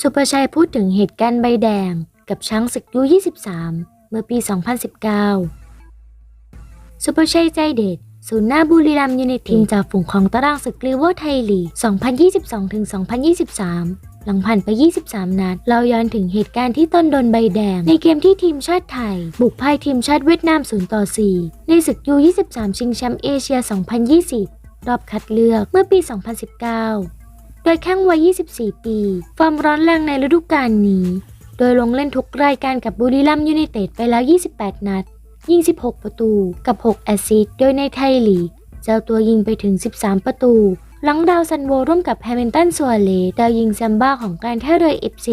สุประชัยพูดถึงเหตุการณ์ใบแดงกับช้างศึกยู 23 เมื่อปี 2019 สุประชัยใจเด็ดศูนย์หน้าบุรีรัมย์ยูไนตทีมจากฝูงของตารางศึกลีเวอร์ไทยลีก 2022-2023 หลังผ่านไป 23 นัด เราย้อนถึงเหตุการณ์ที่ต้นโดนใบแดง ในเกมที่ทีมชาติไทย บุกพ่ายทีมชาติเวียดนาม 0 ต่อ 4 ในศึกยู 23 ชิงแชมป์เอเชีย 2020 รอบคัดเลือกเมื่อปี 2019 โดยแข้งวัย 24 ปีความร้อนแรงในฤดูกาลนี้ โดยลงเล่นทุกรายการกับบุรีรัมยูไนเต็ดไปแล้ว 28 นัด ยิง 16 ประตูกับ 6 แอสซิสต์โดยในไทยลีกเจ้าตัวยิงไปถึง 13 ประตู หลังดาวซันโวร่วมกับแฮมิลตันซัวเลดาวยิงแซมบ้าของการท่าเรือ FC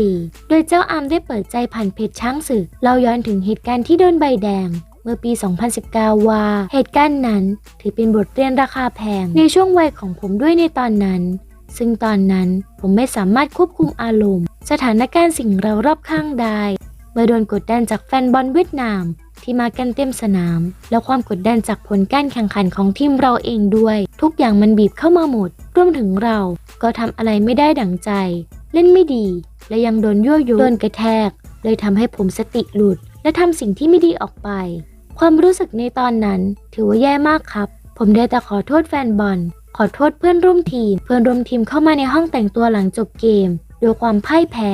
โดยเจ้าอามได้เปิดใจผ่านเพจช้างศึกเราย้อนถึงเหตุการณ์ที่โดนใบแดง มื่อปี 2019 ว่า เหตุการณ์นั้นถือเป็นบทเรียนราคาแพงในช่วงวัยของผมด้วยในตอนนั้น ซึ่งตอนนั้นผมไม่สามารถควบคุมอารมณ์ สถานการณ์สิ่งเรารอบข้างได้ เมื่อโดนกดดันจากแฟนบอลเวียดนามที่มากันเต็มสนาม และความกดดันจากผลการแข่งขันของทีมเราเองด้วย ทุกอย่างมันบีบเข้ามาหมด รวมถึงเราก็ทำอะไรไม่ได้ดั่งใจ เล่นไม่ดี และยังโดนยั่วยุโดนกระแทก เลยทำให้ผมสติหลุด และทำสิ่งที่ไม่ดีออกไป ความรู้สึกในตอนนั้นถือว่าแย่มากครับ ผมได้แต่ขอโทษแฟนบอล ขอโทษเพื่อนร่วมทีม เพื่อนร่วมทีมเข้ามาในห้องแต่งตัวหลังจบเกมด้วยความพ่ายแพ้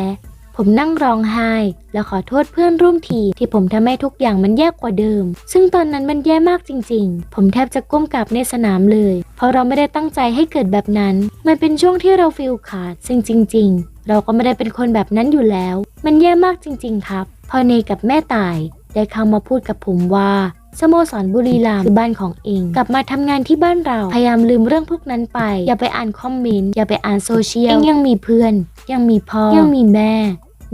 ผมนั่งร้องไห้ และขอโทษเพื่อนร่วมทีมที่ผมทำให้ทุกอย่างมันแย่กว่าเดิม ซึ่งตอนนั้นมันแย่มากจริง ๆ ผมแทบจะก้มกราบในสนามเลย เพราะเราไม่ได้ตั้งใจให้เกิดแบบนั้น มันเป็นช่วงที่เราฟิลขาด ซึ่งจริง ๆ เราก็ไม่ได้เป็นคนแบบนั้นอยู่แล้ว มันแย่มากจริง ๆ ครับ พอเนกับแม่ตาย ได้เข้ามาพูดกับผมว่าสโมสรบุรีรัมย์คือบ้านของเอง กลับมาทำงานที่บ้านเรา พยายามลืมเรื่องพวกนั้นไป อย่าไปอ่านคอมเมนต์ อย่าไปอ่านโซเชียล เองยังมีเพื่อน ยังมีพ่อ ยังมีแม่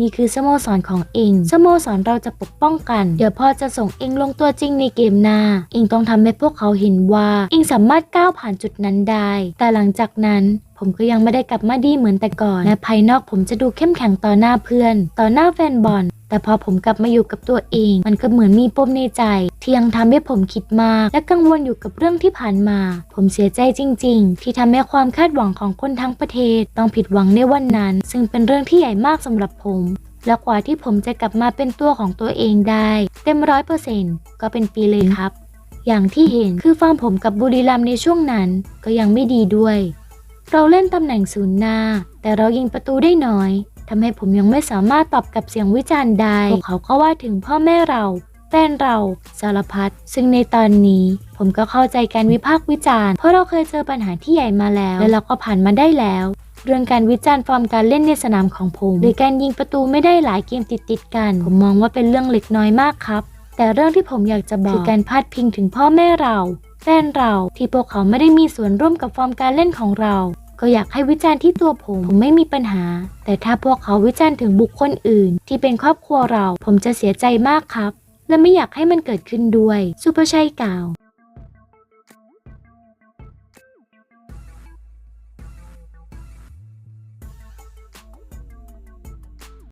นี่คือสโมสรของเอง สโมสรเราจะปกป้องกัน เดี๋ยวพ่อจะส่งเองลงตัวจริงในเกมหน้า เองต้องทำให้พวกเขาเห็นว่า เองสามารถก้าวผ่านจุดนั้นได้ แต่หลังจากนั้นผมก็ยังไม่ได้กลับมาดีเหมือนแต่ก่อนและภายนอกผมจะดูเข้มแข็งต่อหน้าเพื่อน ต่อหน้าแฟนบอล แต่พอผมกลับมาอยู่กับตัวเอง มันก็เหมือนมีปมในใจ ที่ยังทำให้ผมคิดมาก และกังวลอยู่กับเรื่องที่ผ่านมา ผมเสียใจจริง ๆ ที่ทำให้ความคาดหวังของคนทั้งประเทศ ต้องผิดหวังในวันนั้น ซึ่งเป็นเรื่องที่ใหญ่มากสำหรับผมและกว่าที่ผมจะกลับมาเป็นตัวของตัวเองได้ เต็มร้อยเปอร์เซ็นต์ก็เป็นปีเลยครับ อย่างที่เห็นคือฟอร์มผมกับบุรีรัมในช่วงนั้นก็ยังไม่ดีด้วย เราเล่นตำแหน่งศูนย์หน้า แต่เรายิงประตูได้น้อย ทำให้ผมยังไม่สามารถตอบกับเสียงวิจารณ์ได้ พวกเขาก็ว่าถึงพ่อแม่เราแฟนเราสารพัดซึ่งในตอนนี้ ผมก็เข้าใจการวิพากษ์วิจารณ์เพราะเราเคยเจอปัญหาที่ใหญ่มาแล้ว และเราก็ผ่านมาได้แล้ว เรื่องการวิจารณ์ฟอร์มการเล่นในสนามของผมหรือการยิงประตูไม่ได้หลายเกมติดติดกัน ผมมองว่าเป็นเรื่องเล็กน้อยมากครับ แต่เรื่องที่ผมอยากจะบอกคือการพาดพิงถึงพ่อแม่เรา แฟนเราที่พวกเขาไม่ได้มีส่วนร่วมกับฟอร์มการเล่นของเรา ก็อยากให้วิจารณ์ที่ตัวผม ผมไม่มีปัญหา แต่ถ้าพวกเขาวิจารณ์ถึงบุคคลอื่น ที่เป็นครอบครัวเรา ผมจะเสียใจมากครับ และไม่อยากให้มันเกิดขึ้นด้วย สุภชัยกล่าว